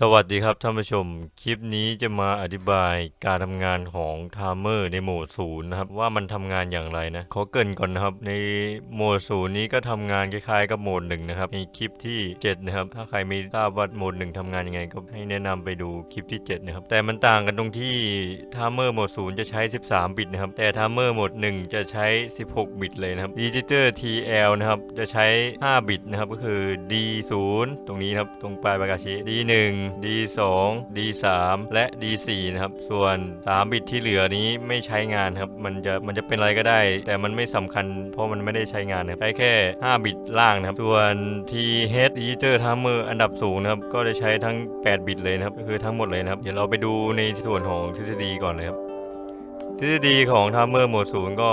สวัสดีครับท่านผู้ชม คลิปนี้จะมาอธิบายการทำงานของไทม์เมอร์ในโหมดศูนย์นะครับว่ามันทำงานอย่างไรนะขอเกินก่อนนะครับ ในโหมดศูนย์นี้ก็ทำงานคล้ายๆกับโหมดหนึ่งนะครับในคลิปที่ 7 นะครับ ถ้าใครไม่ทราบว่าโหมดหนึ่งทำงานยังไง ก็ให้แนะนำไปดูคลิปที่ 7 นะครับ แต่มันต่างกันตรงที่ไทม์เมอร์โหมดศูนย์จะใช้ 13 บิตนะครับแต่ไทม์เมอร์โหมดหนึ่งจะใช้ 16 บิตเลยนะครับดิจิเตอร์ TL นะครับจะใช้ 5 บิตนะครับก็คือ D0 ตรงนี้ครับตรงปลายปากกาชี้ D1 D2 D3 และ D4 นะครับ ส่วน 3 บิตที่เหลือนี้ไม่ใช้งานครับ มันจะมันจะเป็นอะไรก็ได้ แต่มันไม่สำคัญ เพราะมันไม่ได้ใช้งานนะครับใช้แค่ 5 บิตล่างนะครับ ส่วน TH Register Timer อันดับสูงนะครับ ก็จะใช้ทั้ง 8 บิตเลยนะครับ ก็คือทั้งหมดเลยนะครับ เดี๋ยวเราไปดูในส่วนของทฤษฎีก่อนเลยครับ ทฤษฎีของ Timer โหมดศูนย์ก็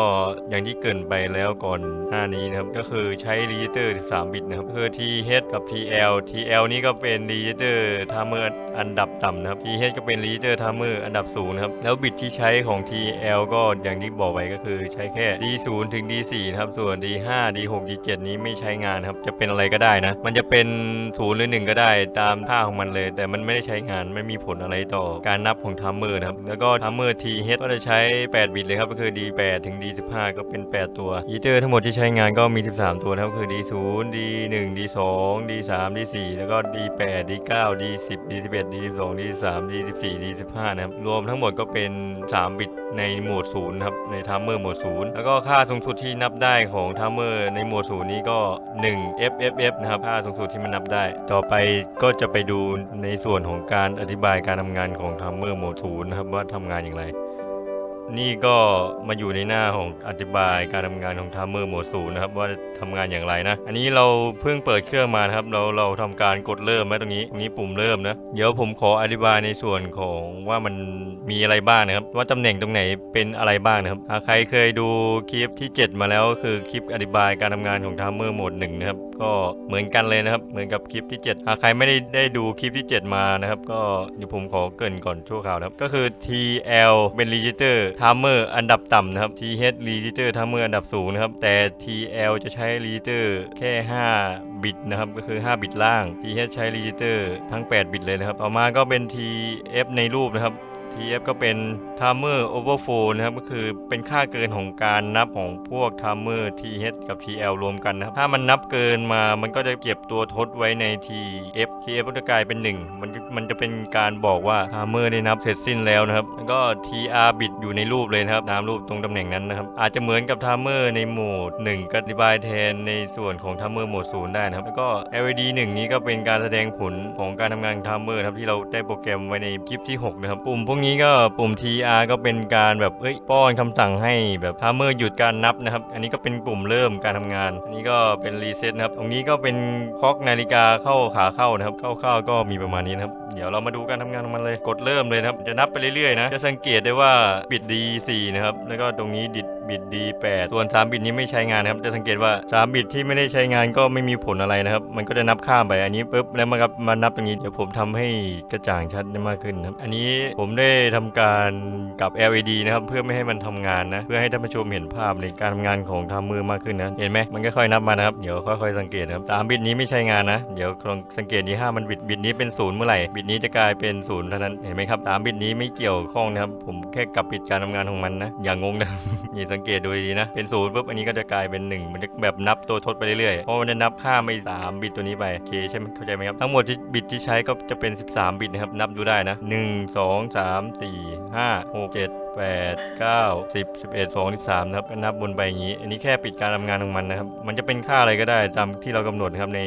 อย่างที่เกินไปแล้วก่อนหน้านี้นะครับ ก็คือใช้รีจิเตอร์ 13 บิตนะครับคือ TH กับ TL TL นี่ก็เป็นรีจิเตอร์ Timer อันดับต่ำนะครับ TH ก็เป็นรีจิเตอร์ Timer อันดับสูงนะครับ แล้วบิตที่ใช้ของ TL ก็อย่างที่บอกไปก็คือใช้แค่ D0 ถึง D4 นะครับส่วน D5 D6 D7 นี้ไม่ใช้งานครับจะเป็นอะไรก็ได้นะ มันจะเป็น0หรือ1ก็ได้ตามท่าของมันเลย แต่มันไม่ได้ใช้งานไม่มีผลอะไรต่อการนับของ Timer นะครับแล้วก็ Timer TH ก็จะใช้8 บิตเลยครับก็คือ D8 ถึง D15 ก็เป็น 8 ตัวยีเตอร์ทั้งหมดที่ใช้งานก็มี 13 ตัวนะครับคือ D0 D1 D2 D3 D4 แล้วก็ D8 D9 D10 D11 D12 D13 D14 D15 นะครับรวมทั้งหมดก็เป็น 3 บิตในโหมดศูนย์ครับในทัมเมอร์โหมดศูนย์แล้วก็ค่าสูงสุดที่นับได้ของทัมเมอร์ในโหมดศูนย์นี้ก็ 1 FFF นะครับค่าสูงสุดที่มันนับได้ ต่อไปก็จะไปดูในส่วนของการอธิบายการทำงานของทัมเมอร์โหมดศูนย์นะครับว่าทำงานอย่างไร นี่ก็มาอยู่ในหน้าของอธิบายการทำงานของทัมเมอร์โหมดศูนนะครับว่าทำงานอย่างไรนะ อันนี้เราเพิ่งเปิดเครื่องมานะครับ เราเราทำการกดเริ่มนะตรงนี้ตรงนี้ปุ่มเริ่มนะ เดี๋ยวผมขออธิบายในส่วนของว่ามันมีอะไรบ้างนะครับ ว่าตำแหน่งตรงไหนเป็นอะไรบ้างนะครับหากใครเคยดูคลิปที่ 7 มาแล้วก็คือคลิปอธิบายการทำงานของทัมเมอร์โหมดหนึ่งนะครับก็เหมือนกันเลยนะครับเหมือนกับคลิปที่ 7 หากใครไม่ได้ได้ดูคลิปที่ 7 มานะครับ ก็เดี๋ยวผมขอเกินก่อนชั่วคราวนะครับ ก็คือ TL เป็น Register ทามเมอร์อันดับต่ำนะครับ TH Register Timer อันดับสูงนะครับ แต่ TL จะใช้ Register แค่ 5 บิตนะครับ ก็คือ 5 บิตล่าง TH ใช้ Register ทั้ง 8 บิตเลยนะครับ ต่อมาก็เป็น TF ในรูปนะครับ TF ก็เป็น Timer Overflow นะครับก็คือเป็นค่าเกินของการนับของพวก Timer TH กับ TL รวมกันนะครับถ้ามันนับเกินมามันก็จะเก็บตัวทดไว้ใน TF TF ก็จะกลายเป็น 1 มันมันจะเป็นการบอกว่า Timer ได้นับเสร็จสิ้นแล้วนะครับแล้วก็ TR บิตอยู่ในรูปเลยนะครับตามรูปตรงตำแหน่งนั้นนะครับอาจจะเหมือนกับ Timer ในโหมด 1 ก็อธิบายแทนในส่วนของ Timer โหมด 0 ได้นะครับแล้วก็ LED 1 นี้ก็เป็นการแสดงผลของการทำงานของ Timer ครับที่เราได้โปรแกรมไว้ในคลิปที่6นะครับปุ่มพวกนี้ก็ปุ่ม TR ก็เป็นการแบบเอ้ยป้อนคำสั่งให้แบบพาเมอร์หยุดการนับนะครับ อันนี้ก็เป็นปุ่มเริ่มการทำงาน อันนี้ก็เป็นรีเซ็ตนะครับ ตรงนี้ก็เป็นคล็อกนาฬิกาเข้าขาเข้านะครับเข้าๆก็มีประมาณนี้นะครับ เดี๋ยวเรามาดูการทำงานของมันเลย กดเริ่มเลยนะครับ จะนับไปเรื่อยๆนะ จะสังเกตได้ว่าปิด D4 นะครับ แล้วก็ตรงนี้ดิดบิต D8 ส่วน 3 บิตนี้ไม่ใช้งานนะครับจะสังเกตว่า 3 บิตที่ไม่ได้ใช้งานก็ไม่มีผลอะไรนะครับ มันก็จะนับข้ามไปอันนี้ปุ๊บแล้วมากับมานับตรงนี้เดี๋ยวผมทำให้กระจ่างชัดได้มากขึ้นครับ อันนี้ผมได้ทำการกับ LED นะครับเพื่อไม่ให้มันทำงานนะ เพื่อให้ท่านผู้ชมเห็นภาพในการทำงานของทำมือมากขึ้นนะเห็นไหมมันก็ค่อยนับมานะครับเดี๋ยวค่อยๆสังเกตนะครับสามบิตนี้ไม่ใช้งานนะเดี๋ยวลองสังเกตดีห้ามันบิตบิตนี้เป็นศูนย์เมื่อไหร่บิตนี้จะกลายเป็นศูนย์เท่านั้นเห็นไหมครับสามบิตนี้ไม่เกี่ยวข้องนะครับผมแค่กับปิดการทำงานของมันนะอย่างงงนะนี่สังเกตดูดีนะ เป็นศูนย์ปุ๊บอันนี้ก็จะกลายเป็นหนึ่งมันจะแบบนับตัวทดไปเรื่อยๆ เพราะมันจะนับค่าไม่สามบิตตัวนี้ไปโอเคใช่ไหมเข้าใจไหมครับ ทั้งหมดที่บิตที่ใช้ก็จะเป็น 13 บิตนะครับ นับดูได้นะ 1 2 3 4 5 6 7 8 9 10 11 2 13นะครับก็นับบนไปอย่างนี้ อันนี้แค่ปิดการทำงานของมันนะครับ มันจะเป็นค่าอะไรก็ได้ตามที่เรากำหนดครับใน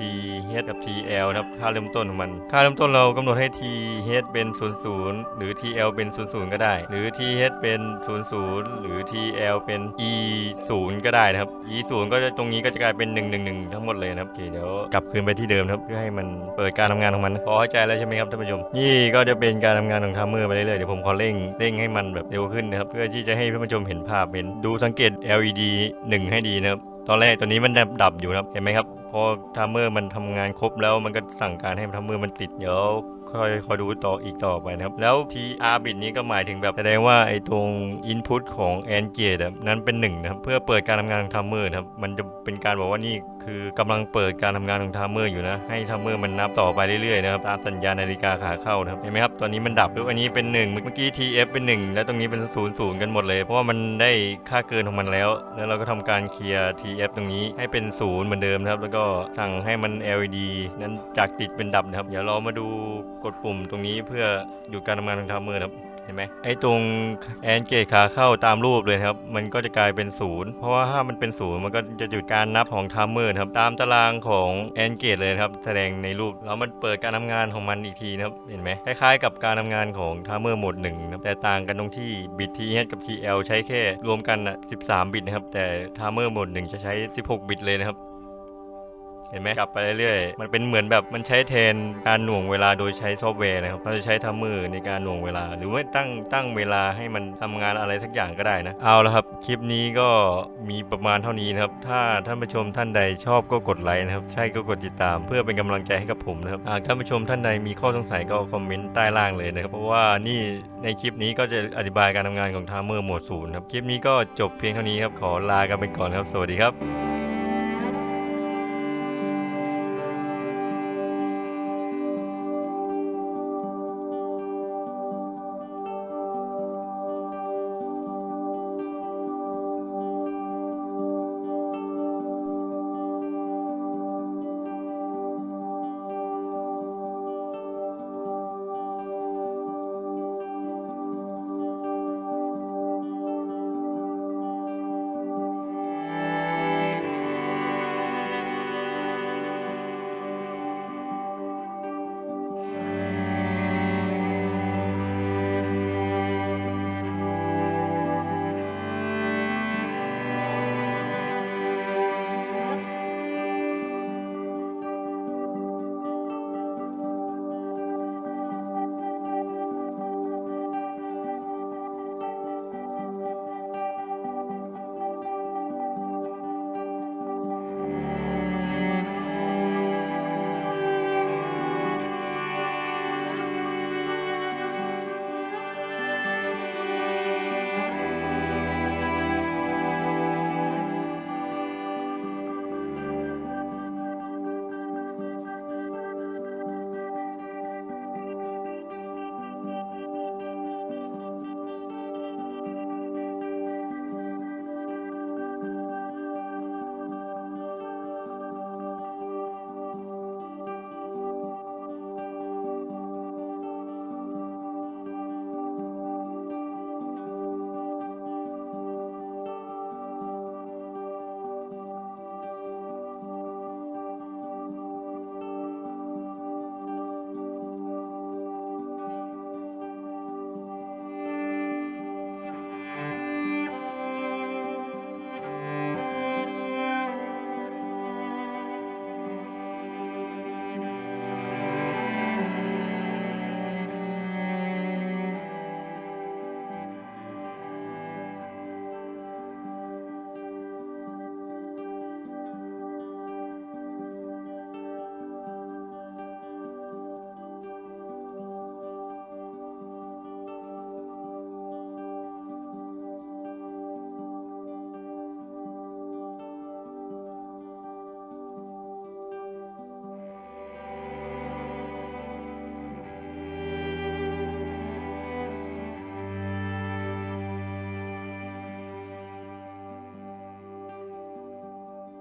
TH กับ TL นะครับค่าเริ่มต้นของมัน ค่าเริ่มต้นเรากำหนดให้ TH เป็น 00 หรือ TL เป็น 00 ก็ได้ หรือ TH เป็น 00 หรือ TL เป็น E 0ก็ได้นะครับ E 0ก็จะตรงนี้ก็จะกลายเป็น 111 ทั้งหมดเลยนะครับโอเคเดี๋ยวกลับคืนไปที่เดิมครับเพื่อให้มันเปิดการทำงานของมันพอเข้าใจแล้วใช่ไหมครับท่านผู้ชมนี่ก็จะเป็นการทำงานของทัมเมอร์ไปเรื่อยๆเดี๋ยวผมขอเร่งเร่งให้มันแบบเร็วขึ้นนะครับ เพื่อที่จะให้ท่านผู้ชมเห็นภาพเห็นดูสังเกต LED 1 ให้ดีนะครับ ตอนแรกตัวนี้มันดับอยู่นะครับ เห็นไหมครับ พอไทม์เมอร์มันทำงานครบแล้วมันก็สั่งการให้ไทม์เมอร์มันติดเดี๋ยวค่อยคอยดูต่ออีกต่อไปนะครับ แล้ว TR bit นี้ก็หมายถึงแบบแสดงว่าไอ้ตรง input ของ AND gate นั้นเป็นหนึ่งนะครับ เพื่อเปิดการทำงานของไทม์เมอร์ครับ มันจะเป็นการบอกว่านี่คือกำลังเปิดการทำงานของไทม์เมอร์อยู่นะ ให้ไทม์เมอร์มันนับต่อไปเรื่อยๆนะครับ ตามสัญญาณนาฬิกาขาเข้านะครับ เห็นไหมครับ ตอนนี้มันดับปุ๊บอันนี้เป็น 1 เมื่อกี้ TF เป็น 1 แล้วตรงนี้เป็น0 0กันหมดเลย เพราะว่ามันได้ค่าเกินของมันแล้ว แล้วเราก็ทำการเคลียร์ TF ตรงนี้ให้เป็น0เหมือนเดิมนะครับ แล้วก็สั่งให้มัน LED นั้นจากติดเป็นดับนะครับ เดี๋ยวเรามาดูกดปุ่มตรงนี้เพื่อหยุดการทำงานของไทม์เมอร์ครับเห็นไหมไอ้ตรงแอนเกตขาเข้าตามรูปเลยครับ มันก็จะกลายเป็นศูนย์เพราะว่าถ้ามันเป็นศูนย์มันก็จะหยุดการนับของไทม์เมอร์ครับ ตามตารางของแอนเกตเลยครับ แสดงในรูปแล้วมันเปิดการทำงานของมันอีกทีนะครับ เห็นไหมคล้ายๆ กับการทำงานของไทม์เมอร์โหมดหนึ่งนะครับแต่ต่างกันตรงที่บิต TH กับ TL ใช้แค่รวมกันอะ13 บิตนะครับ แต่ไทม์เมอร์โหมดหนึ่งจะใช้ 16 บิตเลยนะครับ เห็นไหมกลับไปเรื่อยๆ มันเป็นเหมือนแบบมันใช้แทนการหน่วงเวลาโดยใช้ซอฟต์แวร์นะครับเราจะใช้ทัมเมอในการหน่วงเวลา หรือว่าตั้งตั้งเวลาให้มันทำงานอะไรสักอย่างก็ได้นะเอาละครับคลิปนี้ก็มีประมาณเท่านี้นะครับถ้าท่านผู้ชมท่านใดชอบก็กดไลค์นะครับใช่ก็กดติดตาม เพื่อเป็นกำลังใจให้กับผมนะครับหากท่านผู้ชมท่านใดมีข้อสงสัยก็คอมเมนต์ใต้ล่างเลยนะครับเพราะว่านี่ในคลิปนี้ก็จะอธิบายการทำงานของทัมเมอร์โหมดศูนย์ครับคลิปนี้ก็จบเพียงเท่านี้ครับขอลากันไปก่อนครับ สวัสดีครับ